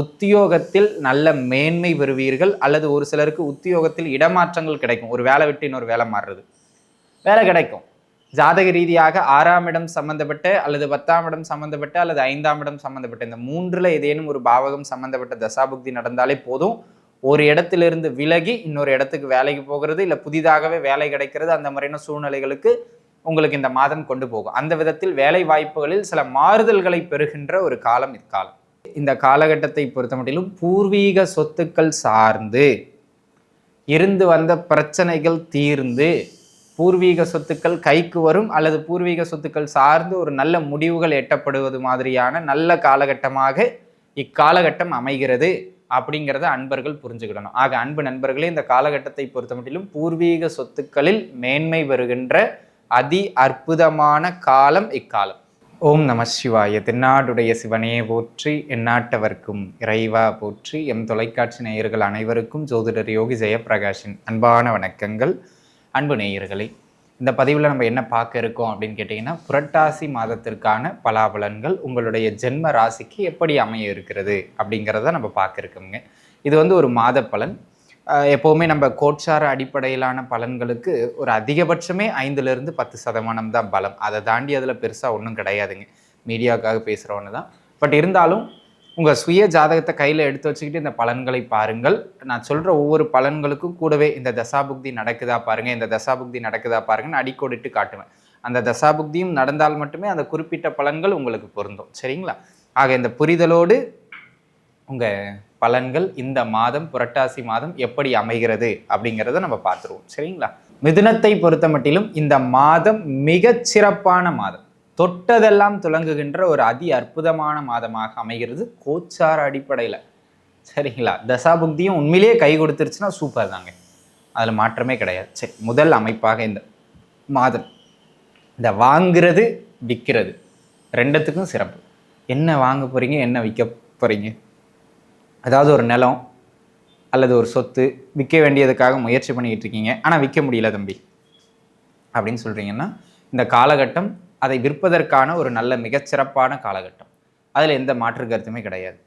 உத்தியோகத்தில் நல்ல மேன்மை பெறுவீர்கள் அல்லது ஒரு சிலருக்கு உத்தியோகத்தில் இடமாற்றங்கள் கிடைக்கும். ஒரு வேலை விட்டு இன்னொரு வேலை மாறுறது. வேலை கிடைக்கும். ஜாதக ரீதியாக ஆறாம் இடம் சம்பந்தப்பட்ட அல்லது பத்தாம் இடம் சம்பந்தப்பட்ட அல்லது ஐந்தாம் இடம் சம்பந்தப்பட்ட இந்த மூன்றில் ஏதேனும் ஒரு பாவகம் சம்பந்தப்பட்ட தசாபுக்தி நடந்தாலே போதும். ஒரு இடத்திலிருந்து விலகி இன்னொரு இடத்துக்கு வேலைக்கு போகிறது இல்லை புதிதாகவே வேலை கிடைக்கிறது அந்த மாதிரியான சூழ்நிலைகளுக்கு உங்களுக்கு இந்த மாதம் கொண்டு போகும். அந்த விதத்தில் வேலை வாய்ப்புகளில் சில மாறுதல்களை பெறுகின்ற ஒரு காலம் இக்காலம். இந்த காலகட்டத்தை பொறுத்த மட்டிலும் பூர்வீக சொத்துக்கள் சார்ந்து இருந்து வந்த பிரச்சனைகள் தீர்ந்து பூர்வீக சொத்துக்கள் கைக்கு வரும் அல்லது பூர்வீக சொத்துக்கள் சார்ந்து ஒரு நல்ல முடிவுகள் எட்டப்படுவது மாதிரியான நல்ல காலகட்டமாக இக்காலகட்டம் அமைகிறது அப்படிங்கிறத அன்பர்கள் புரிஞ்சுக்கிடணும். ஆக அன்பு நண்பர்களே இந்த காலகட்டத்தை பொறுத்த மட்டிலும் பூர்வீக சொத்துக்களில் மேன்மை வருகின்ற அதி அற்புதமான காலம் இக்காலம். ஓம் நம சிவாய. தென்னாடுடைய சிவனே போற்றி எந்நாட்டவர்க்கும் இறைவா போற்றி எம் தொலைக்காட்சி நேயர்கள் அனைவருக்கும் ஜோதிடர் யோகி ஜெயப்பிரகாஷின் அன்பான வணக்கங்கள். அன்பு நேயர்களே இந்த பதிவில் நம்ம என்ன பார்க்க இருக்கோம் அப்படின்னு கேட்டிங்கன்னா புரட்டாசி மாதத்திற்கான பலாபலன்கள் உங்களுடைய ஜென்ம ராசிக்கு எப்படி அமைய இருக்கிறது அப்படிங்கிறத நம்ம பார்க்க இருக்கோங்க இது வந்து ஒரு மாத பலன் எப்போவுமே நம்ம கோட்சார அடிப்படையிலான பலன்களுக்கு ஒரு அதிகபட்சமே ஐந்துலேருந்து பத்து சதமானம் தான் பலம். அதை தாண்டி அதில் பெருசாக ஒன்றும் கிடையாதுங்க. மீடியாவுக்காக பேசுகிறவனு தான். பட் இருந்தாலும் உங்கள் சுய ஜாதகத்தை கையில் எடுத்து வச்சுக்கிட்டு இந்த பலன்களை பாருங்கள். நான் சொல்கிற ஒவ்வொரு பலன்களுக்கும் கூடவே இந்த தசாபுக்தி நடக்குதா பாருங்கள் இந்த தசாபுக்தி நடக்குதா பாருங்கன்னு அடிக்கோடிட்டு காட்டுவேன். அந்த தசாபுக்தியும் நடந்தால் மட்டுமே அந்த குறிப்பிட்ட பலன்கள் உங்களுக்கு பொருந்தும். சரிங்களா? ஆக இந்த புரிதலோடு உங்கள் பலன்கள் இந்த மாதம் புரட்டாசி மாதம் எப்படி அமைகிறது அப்படிங்கிறத நம்ம பார்த்துருவோம். சரிங்களா? மிதுனத்தை பொறுத்த மட்டிலும் இந்த மாதம் மிகச் சிறப்பான மாதம். தொட்டதெல்லாம் துலங்குகின்ற ஒரு அதி அற்புதமான மாதமாக அமைகிறது கோச்சார அடிப்படையில். சரிங்களா? தசாபுக்தியும் உண்மையிலேயே கை கொடுத்துருச்சுன்னா சூப்பர் தாங்க. அதில் மாற்றமே கிடையாது. சரி முதல் அமைப்பாக இந்த மாதம். இந்த வாங்கிறது விற்கிறது ரெண்டுத்துக்கும் சிறப்பு. என்ன வாங்க போகிறீங்க என்ன விற்க போகிறீங்க அதாவது ஒரு நிலம் அல்லது ஒரு சொத்து விற்க வேண்டியதுக்காக முயற்சி பண்ணிக்கிட்டு இருக்கீங்க. ஆனால் விற்க முடியல தம்பி. அப்படின்னு சொல்கிறீங்கன்னா இந்த காலகட்டம் அதை விற்பதற்கான ஒரு நல்ல மிகச்சிறப்பான காலகட்டம். அதில் எந்த மாற்று கருத்துமே கிடையாது.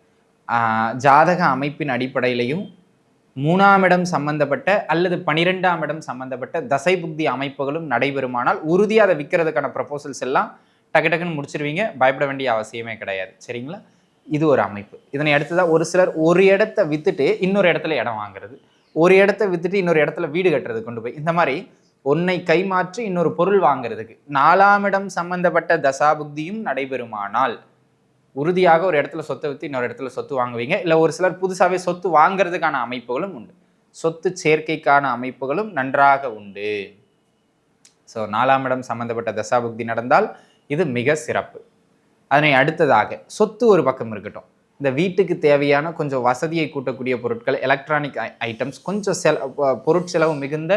ஜாதக அமைப்பின் அடிப்படையிலையும் மூணாம் இடம் சம்பந்தப்பட்ட அல்லது பனிரெண்டாம் இடம் சம்பந்தப்பட்ட தசை புக்தி அமைப்புகளும் நடைபெறுமானால் உறுதியாக அதை விற்கிறதுக்கான ப்ரப்போசல்ஸ் எல்லாம் டக்கு டக்குன்னு முடிச்சிருவீங்க. பயப்பட வேண்டிய அவசியமே கிடையாது. சரிங்களா? இது ஒரு அமைப்பு. இதனை அடுத்ததாக ஒரு சிலர் ஒரு இடத்த வித்துட்டு இன்னொரு இடத்துல இடம் வாங்குறது. ஒரு இடத்த வித்துட்டு இன்னொரு இடத்துல வீடு கட்டுறது கொண்டு போய். இந்த மாதிரி ஒன்னை கைமாற்றி இன்னொரு பொருள் வாங்குறதுக்கு நாலாம் இடம் சம்பந்தப்பட்ட தசாபுக்தியும் நடைபெறுமானால் உறுதியாக ஒரு இடத்துல சொத்தை விற்று இன்னொரு இடத்துல சொத்து வாங்குவீங்க. இல்லை ஒரு சிலர் புதுசாகவே சொத்து வாங்குறதுக்கான அமைப்புகளும் உண்டு. சொத்து சேர்க்கைக்கான அமைப்புகளும் நன்றாக உண்டு. ஸோ நாலாம் இடம் சம்பந்தப்பட்ட தசாபுக்தி நடந்தால் இது மிக சிறப்பு. அதனை அடுத்ததாக சொத்து ஒரு பக்கம் இருக்கட்டும். இந்த வீட்டுக்கு தேவையான கொஞ்சம் வசதியை கூட்டக்கூடிய பொருட்கள் எலக்ட்ரானிக் ஐட்டம்ஸ் கொஞ்சம் செல பொருட்செலவு மிகுந்த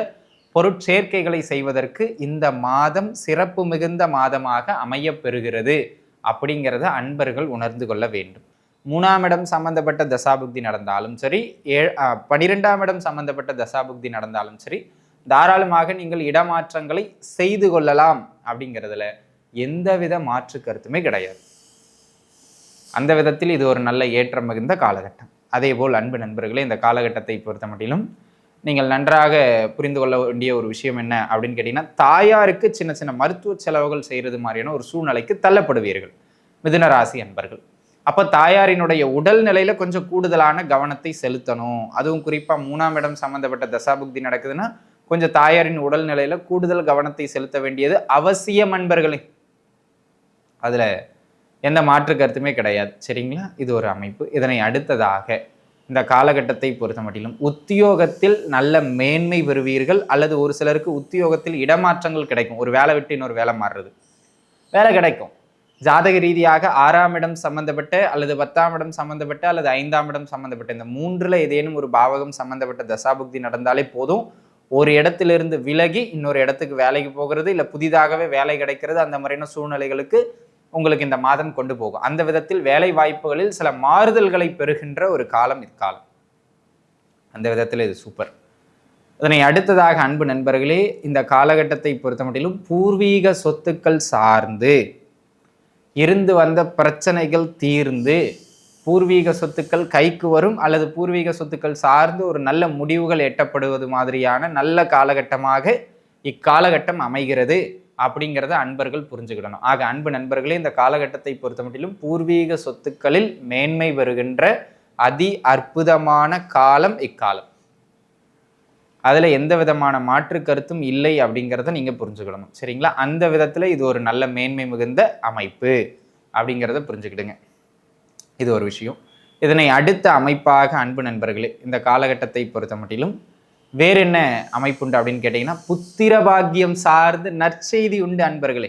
பொருட்சேர்க்கைகளை செய்வதற்கு இந்த மாதம் சிறப்பு மிகுந்த மாதமாக அமையப் பெறுகிறது அப்படிங்கிறத அன்பர்கள் உணர்ந்து கொள்ள வேண்டும். மூணாம் இடம் சம்பந்தப்பட்ட தசாபுக்தி நடந்தாலும் சரி ஏ பனிரெண்டாம் இடம் சம்பந்தப்பட்ட தசாபுக்தி நடந்தாலும் சரி தாராளமாக நீங்கள் இடமாற்றங்களை செய்து கொள்ளலாம் அப்படிங்கிறதுல எந்தவித மாற்று கருத்துமே கிடையாது. அந்த விதத்தில் இது ஒரு நல்ல ஏற்றம் மிகுந்த காலகட்டம். அதேபோல் அன்பு நண்பர்களே இந்த காலகட்டத்தை பொறுத்த மட்டிலும் நீங்கள் நன்றாக புரிந்து கொள்ள வேண்டிய ஒரு விஷயம் என்ன அப்படின்னு கேட்டிங்கன்னா தாயாருக்கு சின்ன சின்ன மருத்துவ செலவுகள் செய்கிறது மாதிரியான ஒரு சூழ்நிலைக்கு தள்ளப்படுவீர்கள். மிதுன ராசி அன்பர்கள். அப்போ தாயாரினுடைய உடல் நிலையில் கொஞ்சம் கூடுதலான கவனத்தை செலுத்தணும். அதுவும் குறிப்பாக மூணாம் இடம் சம்மந்தப்பட்ட தசாபுக்தி நடக்குதுன்னா கொஞ்சம் தாயாரின் உடல் நிலையில் கூடுதல் கவனத்தை செலுத்த வேண்டியது அவசியம் அன்பர்களே. அதில் எந்த மாற்று கருத்துமே கிடையாது. சரிங்களா? இது ஒரு அமைப்பு. இதனை அடுத்ததாக இந்த காலகட்டத்தை பொறுத்த மட்டிலும் உத்தியோகத்தில் நல்ல மேன்மை பெறுவீர்கள் அல்லது ஒரு சிலருக்கு உத்தியோகத்தில் இடமாற்றங்கள் கிடைக்கும். ஒரு வேலை விட்டு இன்னொரு வேலை மாறுறது. வேலை கிடைக்கும். ஜாதக ரீதியாக ஆறாம் இடம் சம்பந்தப்பட்ட அல்லது பத்தாம் இடம் சம்பந்தப்பட்ட அல்லது ஐந்தாம் இடம் சம்பந்தப்பட்ட இந்த மூன்றில் ஏதேனும் ஒரு பாவகம் சம்பந்தப்பட்ட தசாபுக்தி நடந்தாலே போதும். ஒரு இடத்திலிருந்து விலகி இன்னொரு இடத்துக்கு வேலைக்கு போகிறது இல்லை புதிதாகவே வேலை கிடைக்கிறது அந்த மாதிரியான சூழ்நிலைகளுக்கு உங்களுக்கு இந்த மாதம் கொண்டு போகும். அந்த விதத்தில் வேலை வாய்ப்புகளில் சில மாறுதல்களை பெறுகின்ற ஒரு காலம் இக்காலம். அந்த விதத்தில் இது சூப்பர் இதனை அடுத்ததாக அன்பு நண்பர்களே இந்த காலகட்டத்தை பொறுத்த மட்டிலும் பூர்வீக சொத்துக்கள் சார்ந்து இருந்து வந்த பிரச்சனைகள் தீர்ந்து பூர்வீக சொத்துக்கள் கைக்கு வரும் அல்லது பூர்வீக சொத்துக்கள் சார்ந்து ஒரு நல்ல முடிவுகள் எட்டப்படுவது மாதிரியான நல்ல காலகட்டமாக இக்காலகட்டம் அமைகிறது. அப்படிங்கிறத அன்பர்கள் புரிஞ்சுக்கிடணும். ஆக அன்பு நண்பர்களே இந்த காலகட்டத்தை பொறுத்த மட்டிலும் பூர்வீக சொத்துக்களில் மேன்மை வருகின்ற அதி அற்புதமான காலம் இக்காலம். அதில் எந்த விதமான மாற்று கருத்தும் இல்லை அப்படிங்கிறத நீங்கள் புரிஞ்சுக்கிடணும். சரிங்களா? அந்த விதத்தில் இது ஒரு நல்ல மேன்மை மிகுந்த அமைப்பு அப்படிங்கிறத புரிஞ்சுக்கிடுங்க. இது ஒரு விஷயம். இதனை அடுத்த அமைப்பாக அன்பு நண்பர்களே இந்த காலகட்டத்தை பொறுத்த மட்டிலும் வேற என்ன அமைப்புண்டு அப்படின்னு கேட்டிங்கன்னா புத்திர பாக்கியம் சார்ந்து நற்செய்தி உண்டு அன்பர்களே.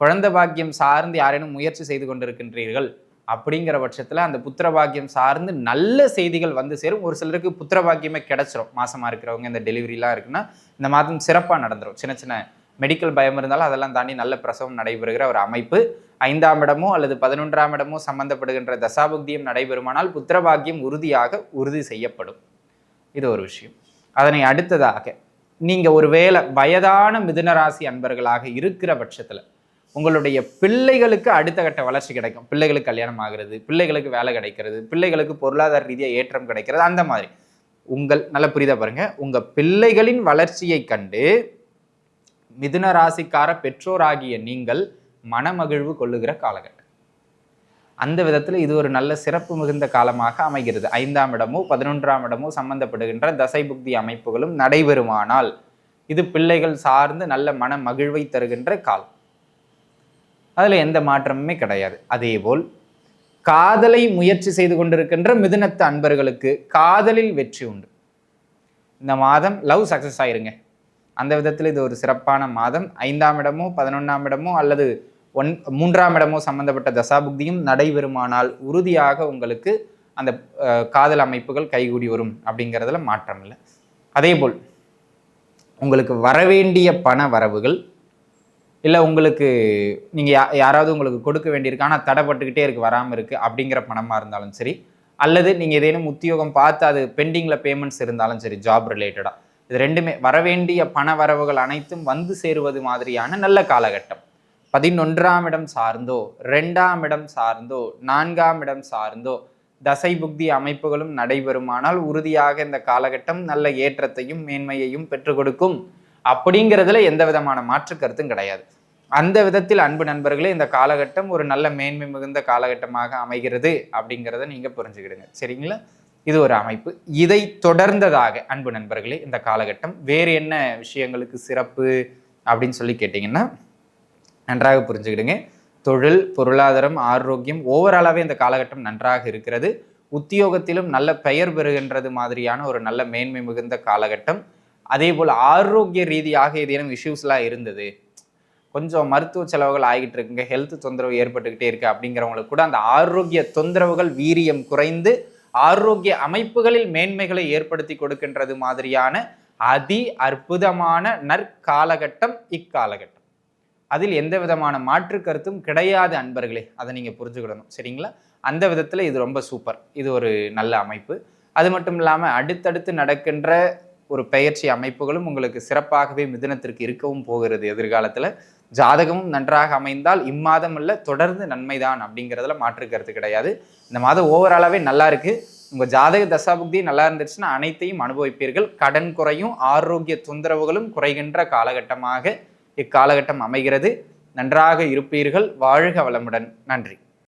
குழந்தை பாக்கியம் சார்ந்து யாரேனும் முயற்சி செய்து கொண்டிருக்கின்றீர்கள் அப்படிங்கிற பட்சத்தில் அந்த புத்திர பாக்கியம் சார்ந்து நல்ல செய்திகள் வந்து சேரும். ஒரு சிலருக்கு புத்திர பாக்கியமே கிடச்சிரும். மாசமாக இருக்கிறவங்க இந்த டெலிவரிலாம் இருக்குன்னா இந்த மாதம் சிறப்பாக நடந்துடும் சின்ன சின்ன மெடிக்கல் பயம் இருந்தாலும் அதெல்லாம் தாண்டி நல்ல பிரசவம் நடைபெறுகிற ஒரு அமைப்பு. ஐந்தாம் இடமோ அல்லது பதினொன்றாம் இடமோ சம்பந்தப்படுகின்ற தசாபுக்தியம் நடைபெறுமானால் புத்திரபாக்கியம் உறுதியாக உறுதி செய்யப்படும். இது ஒரு விஷயம். அதனை அடுத்ததாக நீங்கள் ஒரு வேலை வயதான மிதுனராசி அன்பர்களாக இருக்கிற பட்சத்தில் உங்களுடைய பிள்ளைகளுக்கு அடுத்த கட்ட வளர்ச்சி கிடைக்கும். பிள்ளைகளுக்கு கல்யாணம் ஆகிறது பிள்ளைகளுக்கு வேலை கிடைக்கிறது பிள்ளைகளுக்கு பொருளாதார ரீதியாக ஏற்றம் கிடைக்கிறது அந்த மாதிரி. உங்கள் நல்ல புரிதா பாருங்க. உங்கள் பிள்ளைகளின் வளர்ச்சியை கண்டு மிதுன ராசிக்கார பெற்றோராகிய நீங்கள் மனமகிழ்வு கொள்ளுகிற காலகட்டம். அந்த விதத்தில் இது ஒரு நல்ல சிறப்பு மிகுந்த காலமாக அமைகிறது. ஐந்தாம் இடமோ பதினொன்றாம் இடமோ சம்பந்தப்படுகின்ற தசை புக்தி அமைப்புகளும் நடைபெறுமானால் இது பிள்ளைகள் சார்ந்து நல்ல மன மகிழ்வை தருகின்ற காலம். அதில் எந்த மாற்றமுமே கிடையாது. அதேபோல் காதலை முயற்சி செய்து கொண்டிருக்கின்ற மிதுனத்து அன்பர்களுக்கு காதலில் வெற்றி உண்டு. இந்த மாதம் லவ் சக்ஸஸ் ஆயிருங்க. அந்த விதத்தில் இது ஒரு சிறப்பான மாதம். ஐந்தாம் இடமோ பதினொன்றாம் இடமோ அல்லது ஒன் மூன்றாம் இடமோ சம்பந்தப்பட்ட தசாபுக்தியும் நடைபெறுமானால் உறுதியாக உங்களுக்கு அந்த காதல் அமைப்புகள் கைகூடி வரும் அப்படிங்கிறதுல மாற்றம் இல்லை. அதேபோல் உங்களுக்கு வரவேண்டிய பண வரவுகள் இல்லை உங்களுக்கு நீங்கள் யா யாராவது உங்களுக்கு கொடுக்க வேண்டியிருக்கு ஆனால் தடைப்பட்டுக்கிட்டே இருக்குது வராமல் இருக்குது அப்படிங்கிற பணமாக இருந்தாலும் சரி அல்லது நீங்கள் ஏதேனும் உத்தியோகம் பார்த்து அது பெண்டிங்கில் பேமெண்ட்ஸ் இருந்தாலும் சரி ஜாப் ரிலேட்டடாக இது ரெண்டுமே வரவேண்டிய பண வரவுகள் அனைத்தும் வந்து சேருவது மாதிரியான நல்ல காலகட்டம். பதினொன்றாம் இடம் சார்ந்தோ ரெண்டாம் இடம் சார்ந்தோ நான்காம் இடம் சார்ந்தோ தசை புக்தி அமைப்புகளும் நடைபெறுமானால் உறுதியாக இந்த காலகட்டம் நல்ல ஏற்றத்தையும் மேன்மையையும் பெற்றுக் கொடுக்கும். அப்படிங்கிறதுல எந்த விதமான மாற்று கருத்தும் கிடையாது. அந்த விதத்தில் அன்பு நண்பர்களே இந்த காலகட்டம் ஒரு நல்ல மேன்மை மிகுந்த காலகட்டமாக அமைகிறது அப்படிங்கிறத நீங்கள் புரிஞ்சுக்கிடுங்க. சரிங்களா? இது ஒரு அமைப்பு. இதை தொடர்ந்ததாக அன்பு நண்பர்களே இந்த காலகட்டம் வேறு என்ன விஷயங்களுக்கு சிறப்பு அப்படின்னு சொல்லி கேட்டிங்கன்னா நன்றாக புரிஞ்சுக்கிடுங்க. தொழில் பொருளாதாரம் ஆரோக்கியம் ஓவராலாகவே இந்த காலகட்டம் நன்றாக இருக்கிறது. உத்தியோகத்திலும் நல்ல பெயர் பெறுகின்றது மாதிரியான ஒரு நல்ல மேன்மை மிகுந்த காலகட்டம். அதே போல் ஆரோக்கிய ரீதியாக ஏதேனும் இஷ்யூஸ்லாம் இருந்தது. கொஞ்சம் மருத்துவ செலவுகள் ஆகிட்டு இருக்குங்க. ஹெல்த் தொந்தரவு ஏற்பட்டுக்கிட்டே இருக்கு அப்படிங்கிறவங்களுக்கு கூட அந்த ஆரோக்கிய தொந்தரவுகள் வீரியம் குறைந்து ஆரோக்கிய அமைப்புகளில் மேன்மைகளை ஏற்படுத்தி கொடுக்கின்றது மாதிரியான அதி அற்புதமான நற்காலகட்டம் இக்காலகட்டம். அதில் எந்த விதமான மாற்று கருத்தும் கிடையாது அன்பர்களே. அதை நீங்கள் புரிஞ்சுக்கிடணும். சரிங்களா? அந்த விதத்தில் இது ரொம்ப சூப்பர் இது ஒரு நல்ல அமைப்பு. அது மட்டும் இல்லாமல் அடுத்தடுத்து நடக்கின்ற ஒரு பெயர்ச்சி அமைப்புகளும் உங்களுக்கு சிறப்பாகவே மிதுனத்திற்கு இருக்கவும் போகிறது எதிர்காலத்தில். ஜாதகமும் நன்றாக அமைந்தால் இம்மாதம் இல்லை தொடர்ந்து நன்மைதான் அப்படிங்கிறதுல மாற்று கருத்து கிடையாது. இந்த மாதம் ஓவராலாகவே நல்லா இருக்குது உங்கள் ஜாதக தசாபுக்தி நல்லா இருந்துச்சுன்னா அனைத்தையும் அனுபவிப்பீர்கள். கடன் குறையும் ஆரோக்கிய தொந்தரவுகளும் குறைகின்ற காலகட்டமாக இக்காலகட்டம் அமைகிறது. நன்றாக இருப்பீர்கள். வாழ்க வளமுடன். நன்றி.